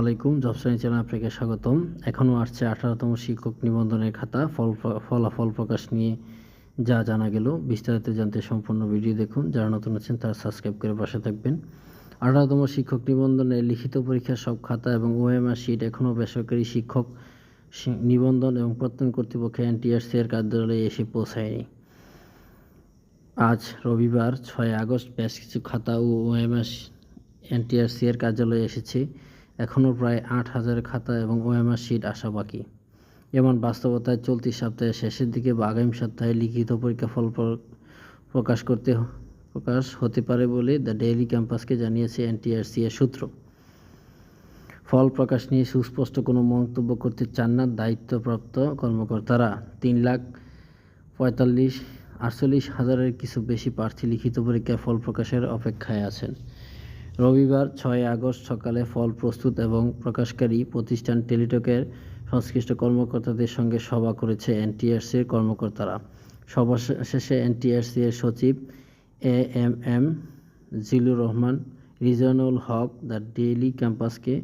আলাইকুম জবসাইন চ্যানেল আপনাকে স্বাগতম। এখনও আসছে আঠারোতম শিক্ষক নিবন্ধনের খাতা। ফল ফলাফল প্রকাশ নিয়ে যা জানা গেল, বিস্তারিত জানতে সম্পূর্ণ ভিডিও দেখুন। যারা নতুন আছেন, তারা সাবস্ক্রাইব করে পাশে থাকবেন। আঠারোতম শিক্ষক নিবন্ধনে লিখিত পরীক্ষার সব খাতা এবং ওএমআর শিট এখনও বেসরকারি শিক্ষক নিবন্ধন এবং প্রত্যয়ন কর্তৃপক্ষ এনটিআরসি এর কার্যালয়ে এসে পৌঁছায়নি। আজ রবিবার, ছয় আগস্ট, বেশ কিছু খাতা ও ওএমএস এনটিআরসি এর কার্যালয়ে এসেছে। এখনও প্রায় আট হাজার খাতা এবং ওএমআর শিট আসা বাকি। এমন বাস্তবতায় চলতি সপ্তাহের শেষের দিকে বা আগামী সপ্তাহে লিখিত পরীক্ষা ফল প্র- প্রকাশ করতে প্রকাশ হতে পারে বলে দ্য ডেইলি ক্যাম্পাসকে জানিয়েছে এনটিআরসি এর সূত্র। ফল প্রকাশ নিয়ে সুস্পষ্ট কোনো মন্তব্য করতে চান না দায়িত্বপ্রাপ্ত কর্মকর্তারা। তিন লাখ পঁয়তাল্লিশ আটচল্লিশ হাজারের কিছু বেশি প্রার্থী লিখিত পরীক্ষার ফল প্রকাশের অপেক্ষায় আছেন। রবিবার ছয় আগস্ট সকালে ফল প্রস্তুত এবং প্রকাশকারী প্রতিষ্ঠান টেলিটকের সংশ্লিষ্ট কর্মকর্তাদের সঙ্গে সভা করেছে এনটিআরসির কর্মকর্তারা। সভা শেষে এনটিআরসি এর সচিব A M M Jilur Rahman Rizanul Haque, the Daily ক্যাম্পাসকে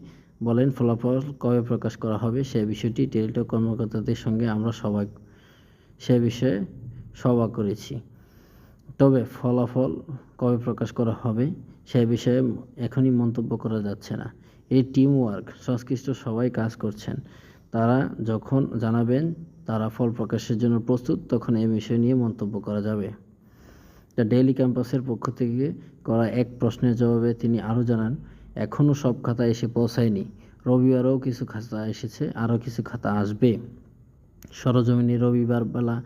বলেন, ফলাফল কবে প্রকাশ করা হবে সে বিষয়টি টেলিটক কর্মকর্তাদের সঙ্গে আমরা সবাই, সে বিষয়ে সভা করেছি। তবে ফলাফল কবে প্রকাশ করা হবে সে বিষয়ে এখনই মন্তব্য করা যাচ্ছে না। এই টিম ওয়ার্ক সংশ্লিষ্ট সবাই কাজ করছেন। তারা যখন জানাবেন, তারা ফল প্রকাশের জন্য প্রস্তুত, তখন এই বিষয় নিয়ে মন্তব্য করা যাবে। দ্য ডেইলি ক্যাম্পাসের পক্ষ থেকে করা এক প্রশ্নের জবাবে তিনি আরও জানান, এখনও সব খাতা এসে পৌঁছায়নি। রবিবারও কিছু খাতা এসেছে, আরও কিছু খাতা আসবে। সরজমিনে রবিবার বেলা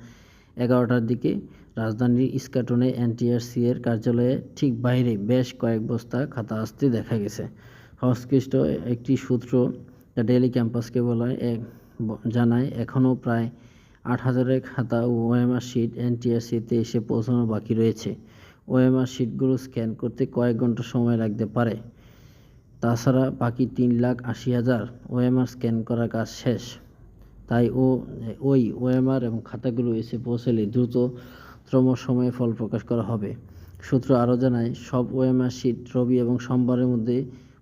এগারোটার দিকে রাজধানীর ইস্কাটনে এনটিআরসি এর কার্যালয়ে ঠিক বাইরে বেশ কয়েক বস্তা খাতা আসতে দেখা গেছে। সংশ্লিষ্ট একটি সূত্র ডেইলি ক্যাম্পাসকে বলা এক জানায়, এখনও প্রায় আট হাজারের খাতা ও ওএমআর শিট এনটিআরসিতে এসে পৌঁছানো বাকি রয়েছে। ওএমআর শিটগুলো স্ক্যান করতে কয়েক ঘণ্টা সময় লাগতে পারে। তাছাড়া বাকি তিন লাখ আশি হাজার ওএমআর স্ক্যান করার কাজ শেষ। তাই ও, ওই ওএমআর এবং খাতাগুলো এসে পৌঁছালে দ্রুততম সময়ে ফল প্রকাশ করা হবে। সূত্র আরও জানায়, সব ওএমআর শিট রবি এবং সোমবারের মধ্যে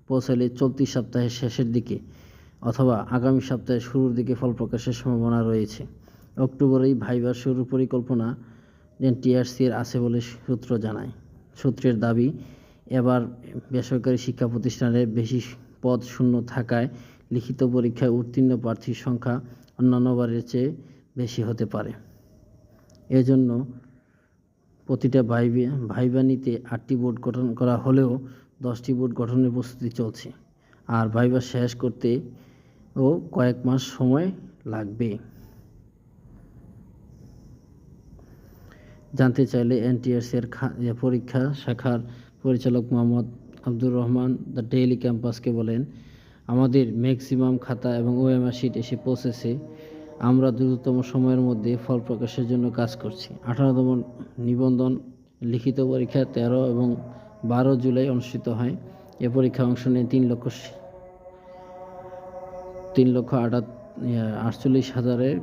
পৌঁছালে চলতি সপ্তাহের শেষের দিকে অথবা আগামী সপ্তাহের শুরুর দিকে ফল প্রকাশের সম্ভাবনা রয়েছে। অক্টোবরেই ভাইবার শুরুর পরিকল্পনা এনটিআরসির আছে বলে সূত্র জানায়। সূত্রের দাবি, এবার বেসরকারি শিক্ষা প্রতিষ্ঠানের বেশি পদ শূন্য থাকায় লিখিত পরীক্ষায় উত্তীর্ণ প্রার্থীর সংখ্যা অন্যান্য বারের চেয়ে বেশি হতে পারে। এজন্য প্রতিটা ভাইবে, ভাইবানিতে আটটি বোর্ড গঠন করা হলেও দশটি বোর্ড গঠনের প্রস্তুতি চলছে। আর ভাইবা শেষ করতে ও কয়েক মাস সময় লাগবে। জানতে চাইলে এনটিআরসির পরীক্ষা শাখার পরিচালক মোহাম্মদ আব্দুর রহমান দ্য ডেইলি ক্যাম্পাসকে বলেন, আমাদের ম্যাক্সিমাম খাতা এবং ওএমআর শিট এসে পৌঁছেছে। আমরা দ্রুততম সময়ের মধ্যে ফল প্রকাশের জন্য কাজ করছি। আঠারোতম নিবন্ধন লিখিত পরীক্ষা তেরো এবং বারো জুলাই অনুষ্ঠিত হয়। এ পরীক্ষায় অংশ নিয়ে তিন লক্ষ তিন লক্ষ আটাত আটচল্লিশ হাজারের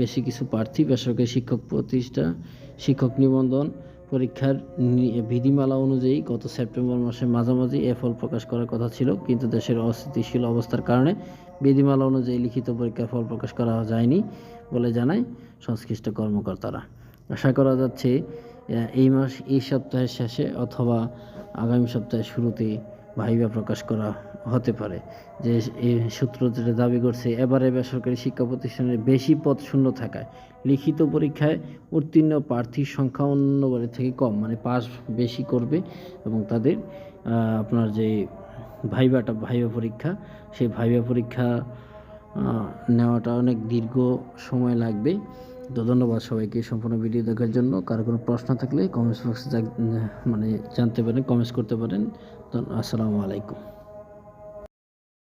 বেশি কিছু প্রার্থী, বেসরকারি শিক্ষক প্রতিষ্ঠা, শিক্ষক নিবন্ধন পরীক্ষার বিধিমালা অনুযায়ী গত সেপ্টেম্বর মাসের মাঝামাঝি এ ফল প্রকাশ করার কথা ছিল, কিন্তু দেশের অস্থিতিশীল অবস্থার কারণে বিধিমালা অনুযায়ী লিখিত পরীক্ষার ফল প্রকাশ করা যায়নি বলে জানায় সংশ্লিষ্ট কর্মকর্তারা। আশা করা যাচ্ছে এই মাস, এই সপ্তাহের শেষে অথবা আগামী সপ্তাহের শুরুতে ভাইবা প্রকাশ করা হতে পারে। যে এই সূত্র যেটা দাবি করছে, এবারে বেসরকারি শিক্ষা প্রতিষ্ঠানের বেশি পদ শূন্য থাকায় লিখিত পরীক্ষায় উত্তীর্ণ প্রার্থীর সংখ্যা অন্যবারের থেকে কম মানে পাস বেশি করবে এবং তাদের আপনার যে ভাইবাটা, ভাইবা পরীক্ষা, সেই ভাইবা পরীক্ষা নেওয়াটা অনেক দীর্ঘ সময় লাগবে। তো ধন্যবাদ সবাইকে সম্পূর্ণ ভিডিও দেখার জন্য। কারও কোনো প্রশ্ন থাকলে কমেন্টস বক্সে মানে জানতে পারেন কমেন্টস করতে পারেন। আসসালামু আলাইকুম।